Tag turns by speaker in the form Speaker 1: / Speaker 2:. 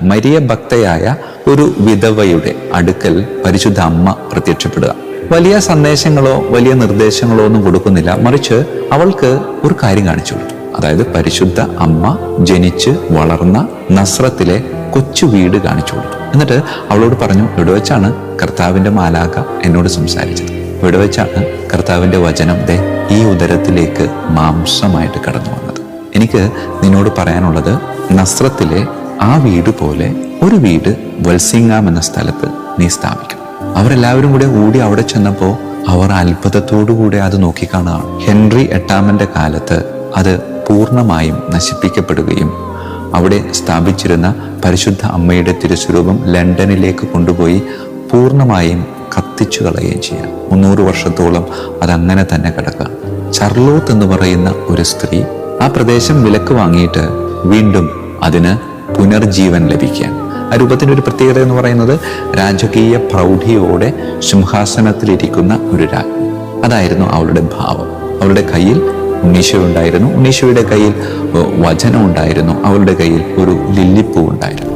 Speaker 1: Maria ഭക്തയായ ഒരു വിധവയുടെ അടുക്കൽ പരിശുദ്ധ അമ്മ പ്രത്യക്ഷപ്പെടുക. വലിയ സന്ദേശങ്ങളോ വലിയ നിർദ്ദേശങ്ങളോ ഒന്നും കൊടുക്കുന്നില്ല. മറിച്ച് അവൾക്ക് ഒരു കാര്യം കാണിച്ചു കൊടുത്തു. അതായത് പരിശുദ്ധ അമ്മ ജനിച്ച് വളർന്ന നസ്രത്തിലെ കൊച്ചു വീട് കാണിച്ചു കൊടുത്തു. എന്നിട്ട് അവളോട് പറഞ്ഞു ഇവിടെ വെച്ചാണ് കർത്താവിന്റെ മാലാക എന്നോട് സംസാരിച്ചത്? ഇവിടെ വെച്ചാണ് കർത്താവിന്റെ വചനം? ദേ ഈ ഉദരത്തിലേക്ക് മാംസമായിട്ട് കടന്നു വന്നത്. എനിക്ക് നിന്നോട് പറയാനുള്ളത് നസ്രത്തിലെ ആ വീട് പോലെ ഒരു വീട് വത്സിങ്ങാം എന്ന സ്ഥലത്ത് നീ സ്ഥാപിക്കും. അവരെല്ലാവരും കൂടെ കൂടി അവിടെ ചെന്നപ്പോൾ അവർ അത്ഭുതത്തോടുകൂടെ അത് നോക്കിക്കാണുകയാണ്. ഹെൻറി എട്ടാമന്റെ കാലത്ത് അത് പൂർണമായും നശിപ്പിക്കപ്പെടുകയും അവിടെ സ്ഥാപിച്ചിരുന്ന പരിശുദ്ധ അമ്മയുടെ തിരുസ്വരൂപം ലണ്ടനിലേക്ക് കൊണ്ടുപോയി പൂർണമായും കത്തിച്ചു കളയുകയും ചെയ്യാം. മുന്നൂറ് വർഷത്തോളം അതങ്ങനെ തന്നെ കിടക്കുക ചർലോത്ത് എന്ന് പറയുന്ന ഒരു സ്ത്രീ ആ പ്രദേശം വിലക്ക് വാങ്ങിയിട്ട് വീണ്ടും അതിന് പുനർജീവൻ ലഭിക്കാൻ. ആ രൂപത്തിന്റെ ഒരു പ്രത്യേകത എന്ന് പറയുന്നത് രാജകീയ പ്രൗഢിയോടെ സിംഹാസനത്തിലിരിക്കുന്ന ഒരു രാജ്ഞി അതായിരുന്നു അവളുടെ ഭാവം. അവളുടെ കയ്യിൽ ഉണ്ണീശോ ഉണ്ടായിരുന്നു. ഉണ്ണീശോയുടെ കയ്യിൽ വചനം ഉണ്ടായിരുന്നു. അവളുടെ കയ്യിൽ ഒരു ലില്ലിപ്പൂ ഉണ്ടായിരുന്നു.